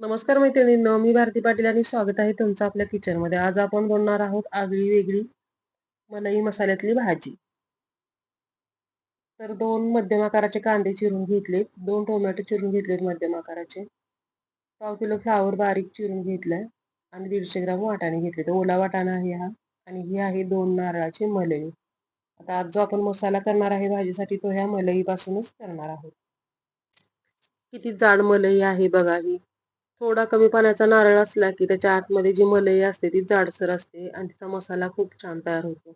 नमस्कार मैत्रिणींनो मी भारती पाटील आणि स्वागत आहे तुमचं आपल्या किचनमध्ये आज आपण बोलणार आहोत आगळी वेगळी मलाई मसाल्यातली भाजी. तर दोन मध्यम आकाराचे कांदे चिरून घेतलेत. दोन टोमॅटो चिरून घेतलेत मध्यम आकाराचे. पाव किलो फ्लावर बारीक चिरून घेतलाय आणि दीडशे ग्राम वाटाणे घेतले ओला वाटाणा आहे हा आणि ही आहे दोन नारळाची मलई. आता आज जो आपण मसाला करणार आहे भाजीसाठी तो ह्या मलईपासूनच करणार आहोत. किती जाड मलई आहे बघा ही. थोडा कमी पाण्याचा नारळ असला की त्याच्या आतमध्ये जी मलई असते ती जाडसर असते आणि तिचा मसाला खूप छान तयार होतो.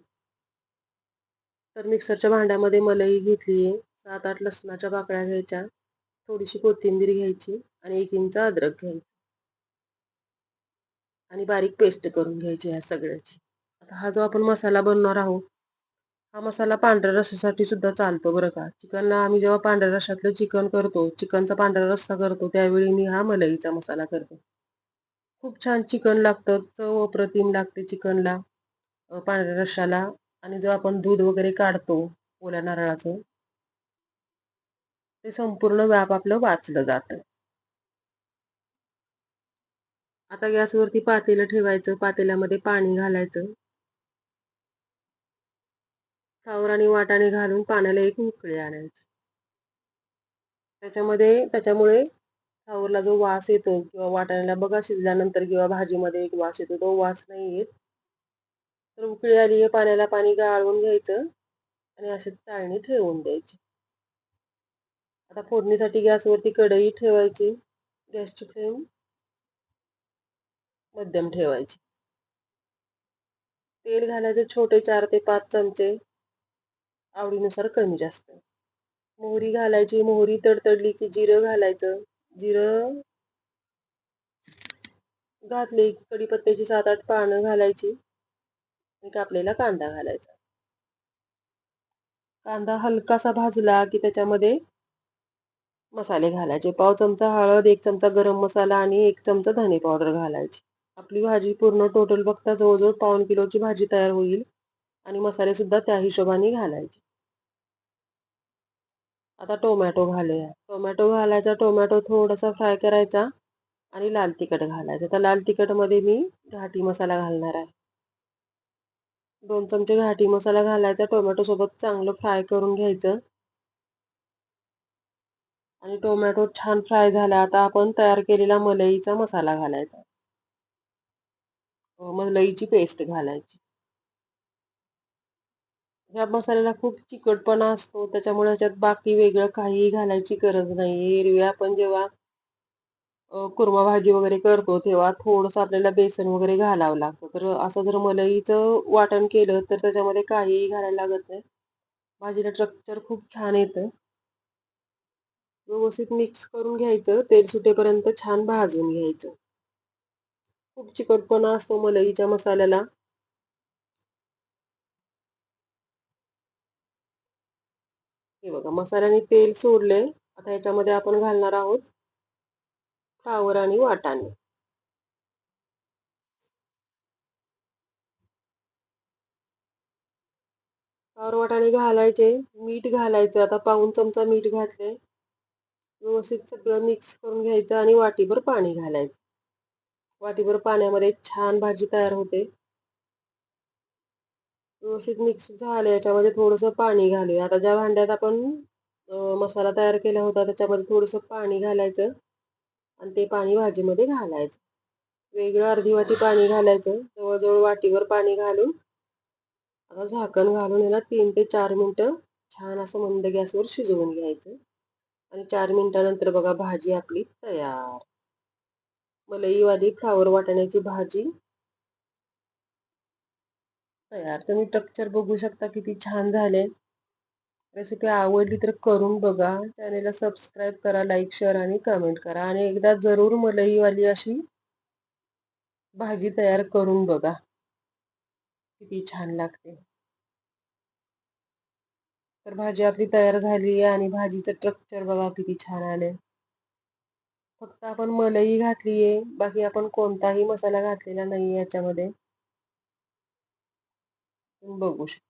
तर मिक्सरच्या भांड्यामध्ये मलई घेतली आहे. सात आठ लसणाच्या पाकळ्या घ्यायच्या. थोडीशी कोथिंबीर घ्यायची आणि एक इंच अद्रक घ्यायची. आणि बारीक पेस्ट करून घ्यायची ह्या सगळ्याची. आता हा जो आपण मसाला बनवणार आहोत हा मसाला पांढऱ्या रश्यासाठी सुद्धा चालतो बरं का. चिकनला आम्ही जेव्हा पांढऱ्या रश्यातलं चिकन करतो चिकनचा पांढरा रस्सा करतो त्यावेळी मी हा मलईचा मसाला करते. खूप छान चिकन लागतं चव अप्रतिम लागते चिकनला पांढऱ्या रश्याला आणि जेव्हा आपण दूध वगैरे काढतो ओल्या नारळाचं ते संपूर्ण व्याप आपलं वाचलं जातं. आता गॅसवरती पातेलं ठेवायचं पातेल्यामध्ये पाणी घालायचं. फ्लावर आणि वाटाणे घालून पाण्याला एक उकळी आणायची. त्याच्यामध्ये त्याच्यामुळे फ्लावरला जो वास येतो किंवा वाटाण्याला बघा शिजल्यानंतर किंवा भाजीमध्ये एक वास येतो तो वास नाही येत. तर उकळी आली आहे पाण्याला पाणी गाळून घ्यायचं आणि अशी चाळणी ठेवून द्यायची. आता फोडणीसाठी गॅसवरती कढई ठेवायची गॅसची फ्लेम मध्यम ठेवायची. तेल घालायचे छोटे चार ते पाच चमचे. आवडीनुसार कमी जास्त. मोहरी घालायची मोहरी तडतडली की जिरं घालायचं. जिरं घातली कडीपत्त्याची सात आठ पानं घालायची. आणि कापलेला कांदा घालायचा. कांदा हलकासा भाजला की त्याच्यामध्ये मसाले घालायचे. पाव चमचा हळद एक चमचा गरम मसाला आणि एक चमचा धने पावडर घालायची. आपली भाजी पूर्ण टोटल बघता जवळजवळ पाऊन किलोची भाजी तयार होईल. आणि मसाले सुद्धा त्या हिशोबाने घालायचे. आता टोमॅटो घालूया. टोमॅटो घालायचा टोमॅटो थोडासा फ्राय करायचा आणि लाल तिखट घालायचं. तर लाल तिखटमध्ये मी घाटी मसाला घालणार आहे. दोन चमचे घाटी मसाला घालायचा टोमॅटोसोबत चांगलं फ्राय करून घ्यायचं. आणि टोमॅटो छान फ्राय झाला आता आपण तयार केलेला मलईचा मसाला घालायचा. मलईची पेस्ट घालायची. ह्या मसाल्याला खूप चिकटपणा असतो. त्याच्यामुळे ह्याच्यात बाकी वेगळं काहीही घालायची गरज नाही एरवी आपण जेव्हा कुर्मा भाजी वगैरे करतो तेव्हा थोडंसं आपल्याला बेसन वगैरे घालावं लागतं. तर असं जर मलईचं वाटण केलं तर त्याच्यामध्ये काहीही घालायला लागत नाही. भाजीला स्ट्रक्चर खूप छान येतं. व्यवस्थित मिक्स करून घ्यायचं. तेल सुटेपर्यंत छान भाजून घ्यायचं. खूप चिकटपणा असतो मलईच्या मसाल्याला. हे बघा मसाल्याने तेल सोडले आता याच्यामध्ये आपण घालणार आहोत फ्लावर आणि वाटाणे. फ्लावर वाटाणे घालायचे मीठ घालायचं. आता पाऊन चमचा मीठ घातले व्यवस्थित सगळं मिक्स करून घ्यायचं आणि वाटीभर पाणी घालायचं. वाटीभर पाण्यामध्ये छान भाजी तयार होते. व्यवस्थित मिक्स झालं याच्यामध्ये थोडंसं पाणी घालूया. आता ज्या भांड्यात आपण मसाला तयार केला होता त्याच्यामध्ये थोडंसं पाणी घालायचं आणि ते पाणी भाजीमध्ये घालायचं. वेगळं अर्धी वाटी पाणी घालायचं. जवळजवळ वाटीवर पाणी घालून आता झाकण घालून याला तीन ते चार मिनटं छान असं मंद गॅसवर शिजवून घ्यायचं. आणि चार मिनिटानंतर बघा भाजी आपली तयार. मलईवाली फ्लावर वाटण्याची भाजी तयार तुम्ही टेक्चर बघू शकता किती छान झाले. रेसिपी आवडली तर करून बघा. चॅनेलला सबस्क्राईब करा लाईक शेअर आणि कमेंट करा. आणि एकदा जरूर मलईवाली अशी भाजी तयार करून बघा. किती छान लागते. तर भाजी आपली तयार झाली आहे आणि भाजीचं स्ट्रक्चर बघा किती छान आले फक्त आपण मलई घातली आहे बाकी आपण कोणताही मसाला घातलेला नाही याच्यामध्ये. बघू शकतो.